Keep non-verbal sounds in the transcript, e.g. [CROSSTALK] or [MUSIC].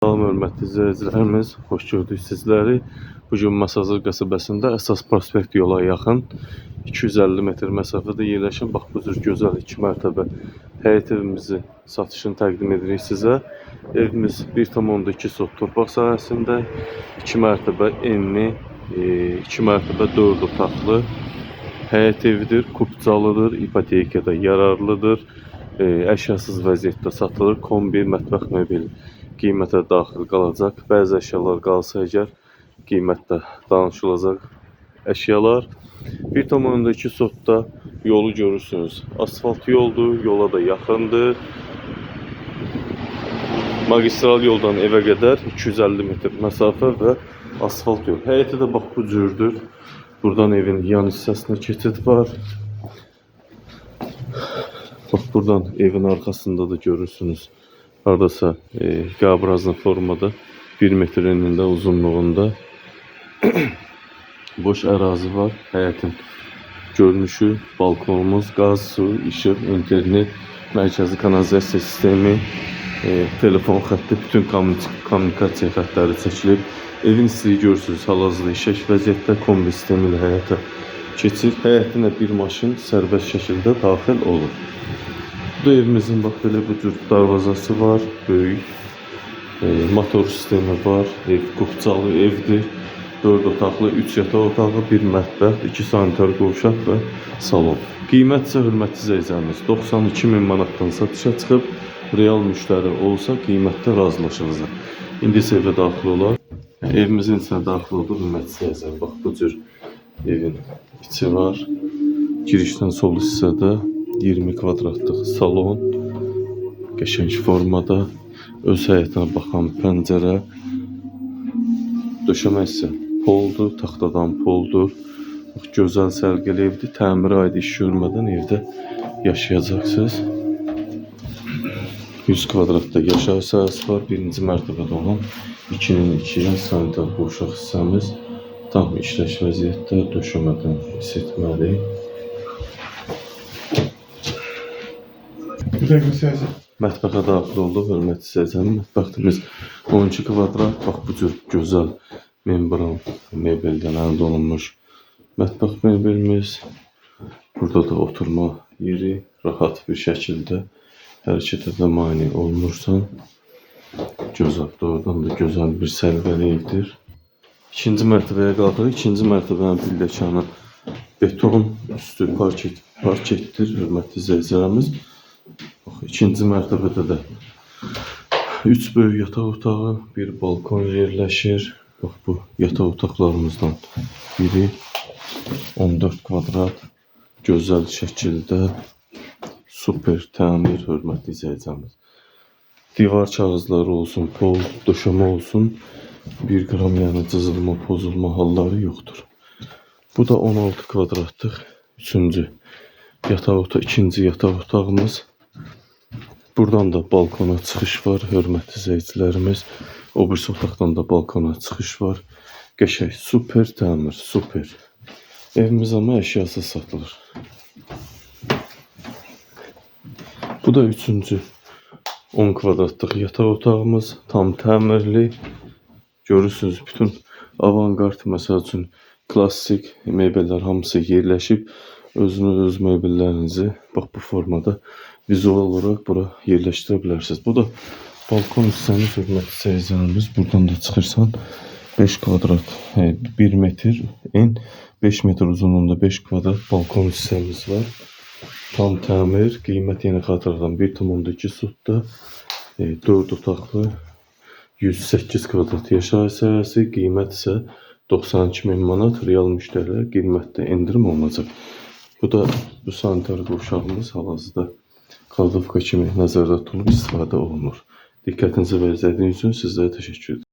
Salam hörmətli izləyicilərimiz, xoş gördük sizləri. Bu gün Masazır qəsəbəsində əsas prospekt yola yaxın 250 metr məsafədə yerləşən bax bu cür gözəl 2 mərtəbə həyət evimizi satışını təqdim edirik sizə. Evimiz 1.2 sot torpaq sahəsində 2 mərtəbə enli, 2 mərtəbə 4 otaqlı həyət evidir, kupcalıdır, ipotekada yararlıdır. E, əşyasız vəziyyətdə satılır. Kombi, mətbəx mebeli qiymətə daxil qalacaq. Bəzi əşyalar qalsa əgər qiymətdə danışılacaq əşyalar. 1.2 sotda yolu görürsünüz. Asfalt yoldur, yola da yaxındır. Magistral yoldan evə qədər 250 metr məsafə və asfalt yol. Həyəti də bax bu cürdür. Buradan evin yan hissəsinə keçid var. Bax buradan evin arkasında da görürsünüz. Hardasa e, qabrazlı formada 1 metr enində uzunluğunda [CLEARS THROAT] boş ərazi var. Həyətin görünüşü, balkonumuz, qaz, su, işıq, internet, mərkəzi kanalizasiya sistemi, e, telefon xətti, bütün kommunik- kommunikasiya xəttləri çəkilib. Evin istiliyi görürsünüz, hal-hazırda işək vəziyyətdə kombi sistemi ilə həyata keçir. Həyətinə bir maşın sərbəst şəkildə daxil olur. Bu da evimizin bax belə bu cür darvazası var, böyük. E, motor sistemi var, ev qupcalı evdir. 4 otaqlı, 3 yataq otağı, 1 mətbəx, 2 sanitar qovşaq və salon. Qiymət isə hörmətli izləyicilərimiz 92 min manatdan satışa çıxıb, real müştəri olsa qiymətdə razılaşılacaq. İndi isə evə daxil olar. Evimizin içinə daxil olduq, hörmətli izləyicilər. Bax bu cür evin içi var. Girişdən sol hissədə 20 kvadratlıq salon, qəşəng formada, öz həyətinə baxan pəncərə, döşəmə isə poldur, taxtadan poldur. Gözəl sərgili evdir. Təmirə aid iş görmədən evdə yaşayacaqsınız. 100 kvadratda yaşayış sahəsi var. Birinci mərtəbədə olan 2-nin 2-yə sanitar qovşaq hissəmiz tam işləş vəziyyətdə döşəmədən isitməli. Mətbəxə daxil olduq, hörmətli izləyicilər. Mətbəximiz 12 kvadrat, bax bu cür gözəl membran mebeldən əldə olunmuş mətbəx mebelimiz. Burada da oturma yeri rahat bir şəkildə hərəkət edə mane olmursan. Gözəl, doğrudan da gözəl bir səliqəli evdir. İkinci mərtəbəyə qalxırıq. İkinci mərtəbənin pilləkanı beton, üstü parket, parketdir, hörmətli izləyicilərimiz. Bax, ikinci mərtəbədə də 3 böyük yataq otağı, bir balkon yerləşir. Bax bu yataq otaqlarımızdan biri 14 kvadrat gözəl şəkildə super təmir hörmətli izləyicilərimiz. Divar kağızları olsun, pol, döşəmə olsun 1 qram yəni cızılma, pozulma halları yoxdur. Bu da 16 kvadratlıq 3-cü yataq otaq, ikinci yataq otağımız. Buradan da balkona çıxış var, hörmətli izləyicilərimiz. O birisi otaqdan da balkona çıxış var. Qəşəng, super təmir, super. Evimiz amma əşyasız satılır. Bu da üçüncü 10 kvadratlıq yataq otağımız, tam təmirli. Görürsünüz bütün avangard məsəl üçün klassik mebellər hamısı yerləşib. Özünüz öz mebellərinizi bax bu formada vizual olaraq bura yerləşdirə bilərsiniz. Bu da balkon hissəmiz hörmətli seyircilərimiz. Buradan da çıxırsan 5 kvadrat, hə, 1 metr en 5 metr uzunluğunda 5 kvadrat balkon hissəmiz var. Tam təmir, qiymət yenə xatırladan 1.2 sotda e, 4 otaqlı 108 kvadrat yaşayış sahəsi, qiymət isə 92 min manat real müştərilər qiymətdə endirim olunacaq. Bu da bu sanitar qovşağımız hal-hazırda kladovka kimi nəzərdə tutulub istifadə olunur. Diqqətinizi və izlədiyiniz üçün sizlərə təşəkkür edirəm.